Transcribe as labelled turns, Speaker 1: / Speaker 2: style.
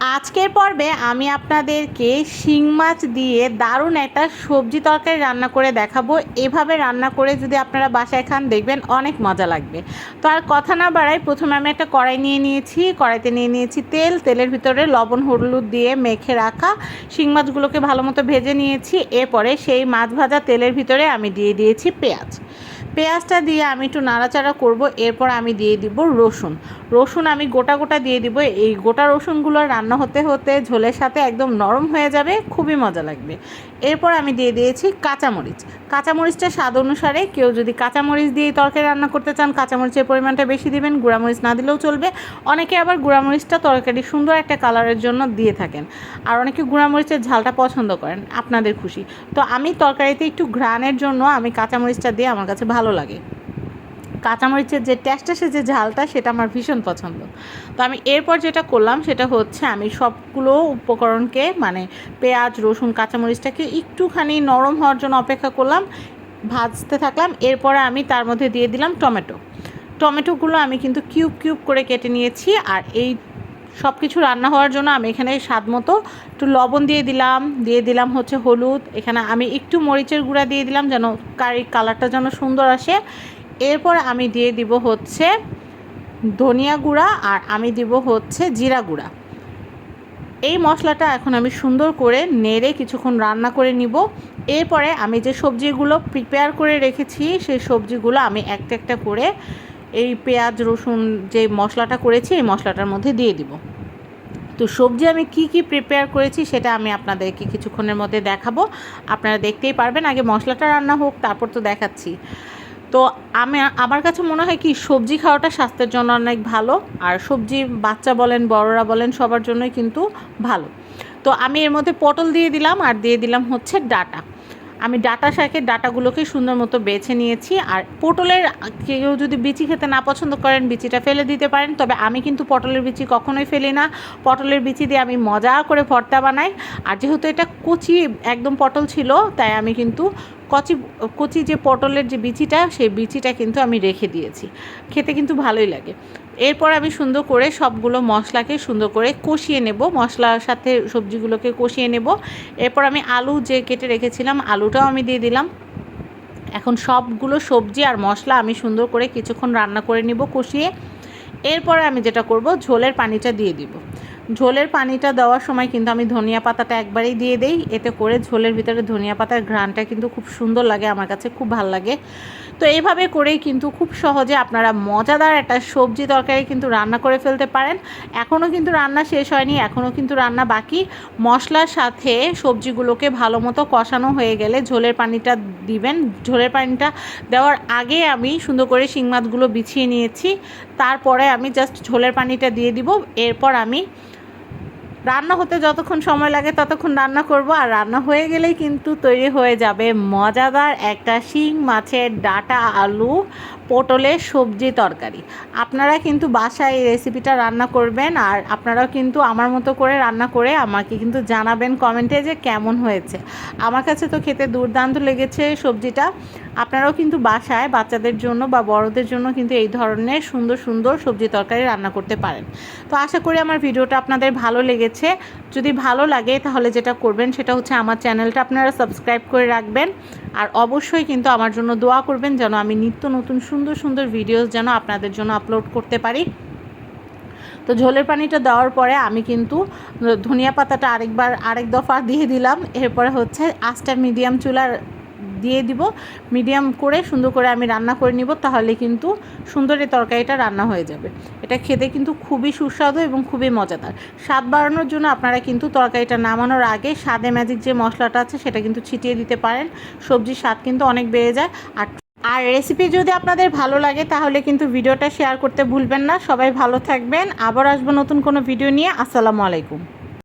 Speaker 1: আজকের পর্বে আমি আপনাদেরকে শিং মাছ দিয়ে দারুণ একটা সবজি তরকারি রান্না করে দেখাবো। এভাবে রান্না করে যদি আপনারা বাসায় খান, দেখবেন অনেক মজা লাগবে। তো আর কথা না বাড়াই, প্রথমে আমি একটা কড়াই নিয়ে নিয়েছি। কড়াইতে নিয়ে নিয়েছি তেল। তেলের ভিতরে লবণ, হলুদ দিয়ে মেখে রাখা শিং মাছগুলোকে ভালো মতো ভেজে নিয়েছি। এরপরে সেই মাছ ভাজা তেলের ভিতরে আমি দিয়ে দিয়েছি পেঁয়াজ। পেঁয়াজটা দিয়ে আমি একটু নাড়াচাড়া করব, এরপর আমি দিয়ে দিব রসুন। রসুন আমি গোটা গোটা দিয়ে দিব, এই গোটা রসুনগুলো রান্না হতে হতে ঝোলের সাথে একদম নরম হয়ে যাবে, খুবই মজা লাগবে। এরপর আমি দিয়ে দিয়েছি কাঁচামরিচ। কাঁচামরিচটা স্বাদ অনুসারে কেউ যদি কাঁচামরিচ দিয়ে তরকারি রান্না করতে চান, কাঁচামরিচের পরিমাণটা বেশি দিবেন, গুঁড়ামরিচ না দিলেও চলবে। অনেকে আবার গুঁড়ামরিচটা তরকারি সুন্দর একটা কালারের জন্য দিয়ে থাকেন। আর অনেকে গুঁড়ামরিচের ঝালটা পছন্দ করেন, আপনাদের খুশি। তো আমি তরকারিতে একটু ঘ্রাণের জন্য আমি কাঁচামরিচটা দিয়ে আমার কাছে ভালো লাগে। কাঁচামরিচের যে টেস্ট আসে যে ঝালটা, সেটা আমার ভীষণ পছন্দ। তো আমি এরপর যেটা করলাম, সেটা হচ্ছে আমি সবগুলো উপকরণকে মানে পেঁয়াজ, রসুন, কাঁচামরিচটাকে একটুখানি নরম হওয়ার জন্য অপেক্ষা করলাম, ভাজতে থাকলাম, এরপরে আমি তার মধ্যে দিয়ে দিলাম টমেটো। টমেটোগুলো আমি কিন্তু কিউব কিউব করে কেটে নিয়েছি, আর এই সব কিছু রান্না হওয়ার জন্য আমি এখানে স্বাদ মতো একটু লবণ দিয়ে দিলাম দিয়ে দিলাম হচ্ছে হলুদ, এখানে আমি একটু মরিচের গুঁড়া দিয়ে দিলাম যেন কারি কালারটা যেন সুন্দর আসে। এরপর আমি দিয়ে দিব হচ্ছে ধনিয়া গুঁড়া আর আমি দিব হচ্ছে জিরা গুঁড়া। এই মশলাটা এখন আমি সুন্দর করে নেড়ে কিছুক্ষণ রান্না করে নিব। এরপরে আমি যে সবজিগুলো প্রিপেয়ার করে রেখেছি, সেই সবজিগুলো আমি একটা একটা করে এই পেঁয়াজ, রসুন যে মশলাটা করেছি, এই মশলাটার মধ্যে দিয়ে দিব। তো সবজি আমি কি কি প্রিপেয়ার করেছি সেটা আমি আপনাদেরকে কিছুক্ষণের মধ্যে দেখাবো। আপনারা দেখতেই পারবেন, আগে মশলাটা রান্না হোক, তারপর তো দেখাচ্ছি। তো আমি, আমার কাছে মনে হয় কি, সবজি খাওয়াটা স্বাস্থ্যের জন্য অনেক ভালো, আর সবজি বাচ্চা বলেন, বড়রা বলেন, সবার জন্যই কিন্তু ভালো। তো আমি এর মধ্যে পটল দিয়ে দিলাম, আর দিয়ে দিলাম হচ্ছে ডাটা। আমি ডাটা শাকের ডাটাগুলোকে সুন্দর মতো বেছে নিয়েছি আর পটলের কেউ যদি বিচি খেতে না পছন্দ করেন, বিচিটা ফেলে দিতে পারেন। তবে আমি কিন্তু পটলের বিচি কখনোই ফেলি না। পটলের বিচি দিয়ে আমি মজা করে ভর্তা বানাই। আর যেহেতু এটা কচি একদম পটল ছিল, তাই আমি কিন্তু কচি কচি যে পটলের যে বিচিটা, সেই বিচিটা কিন্তু আমি রেখে দিয়েছি। খেতে কিন্তু ভালোই লাগে। এরপর আমি সুন্দর করে সবগুলো মশলাকে সুন্দর করে কষিয়ে নেব। মশলার সাথে সবজিগুলোকে কষিয়ে নেব। এরপর আমি আলু যে কেটে রেখেছিলাম, আলুটাও আমি দিয়ে দিলাম। এখন সবগুলো সবজি আর মশলা আমি সুন্দর করে কিছুক্ষণ রান্না করে নিব কষিয়ে। এরপরে আমি যেটা করব, ঝোলের পানিটা দিয়ে দিব। ঝোলের পানিটা দেওয়ার সময় কিন্তু আমি ধনিয়া পাতাটা একবারেই দিয়ে দেই। এতে করে ঝোলের ভিতরে ধনিয়া পাতার ঘ্রাণটা কিন্তু খুব সুন্দর লাগে, আমার কাছে খুব ভালো লাগে। তো এইভাবে করেই কিন্তু খুব সহজে আপনারা মজাদার একটা সবজি তরকারি কিন্তু রান্না করে ফেলতে পারেন। এখনও কিন্তু রান্না শেষ হয়নি এখনও কিন্তু রান্না বাকি। মশলার সাথে সবজিগুলোকে ভালো মতো কষানো হয়ে গেলে ঝোলের পানিটা দিবেন। ঝোলের পানিটা দেওয়ার আগে আমি সুন্দর করে শিং মাছগুলো বিছিয়ে নিয়েছি। তারপরে আমি জাস্ট ঝোলের পানিটা দিয়ে দিব। এরপর আমি রান্না হতে যতক্ষণ সময় লাগে ততক্ষণ রান্না করব, আর রান্না হয়ে গেলেই কিন্তু তৈরি হয়ে যাবে মজাদার একটা শিং মাছের ডাটা আলু পটলের সবজি তরকারি। আপনারা কিন্তু বাসায় এই রেসিপিটা রান্না করবেন, আর আপনারাও কিন্তু আমার মতো করে রান্না করে আমাকে কিন্তু জানাবেন কমেন্টে যে কেমন হয়েছে। আমার কাছে তো খেতে দুর্দান্ত লেগেছে সবজিটা। আপনারাও কিন্তু বাসায় বাচ্চাদের জন্য বা বড়দের জন্য কিন্তু এই ধরনের সুন্দর সুন্দর সবজি তরকারি রান্না করতে পারেন। তো আশা করি আমার ভিডিওটা আপনাদের ভালো লেগেছে। যদি ভালো লাগে তাহলে যেটা করবেন সেটা হচ্ছে আমার চ্যানেলটা আপনারা সাবস্ক্রাইব করে রাখবেন। আর অবশ্যই কিন্তু আমার জন্য দোয়া করবেন যেন আমি নিত্য নতুন সুন্দর সুন্দর ভিডিওস যেন আপনাদের জন্য আপলোড করতে পারি। তো ঝোলের পানিটা দেওয়ার পরে আমি কিন্তু ধনিয়া পাতাটা আরেকবার, আরেক দফা দিয়ে দিলাম। এরপরে হচ্ছে আস্টার মিডিয়াম চুলার দিয়ে দিব মিডিয়াম করে সুন্দর করে আমি রান্না করে নিব, তাহলে কিন্তু সুন্দর এই তরকারিটা রান্না হয়ে যাবে। এটা খেতে কিন্তু খুবই সুস্বাদু এবং খুবই মজাদার। স্বাদ বাড়ানোর জন্য আপনারা কিন্তু তরকারিটা নামানোর আগে স্বাদে ম্যাজিক যে মশলাটা আছে সেটা কিন্তু ছিটিয়ে দিতে পারেন। সবজির স্বাদ কিন্তু অনেক বেড়ে যায়। আর আর রেসিপি যদি আপনাদের ভালো লাগে তাহলে কিন্তু ভিডিওটা শেয়ার করতে ভুলবেন না। সবাই ভালো থাকবেন। আবার আসব নতুন কোনো ভিডিও নিয়ে। আসসালামু আলাইকুম।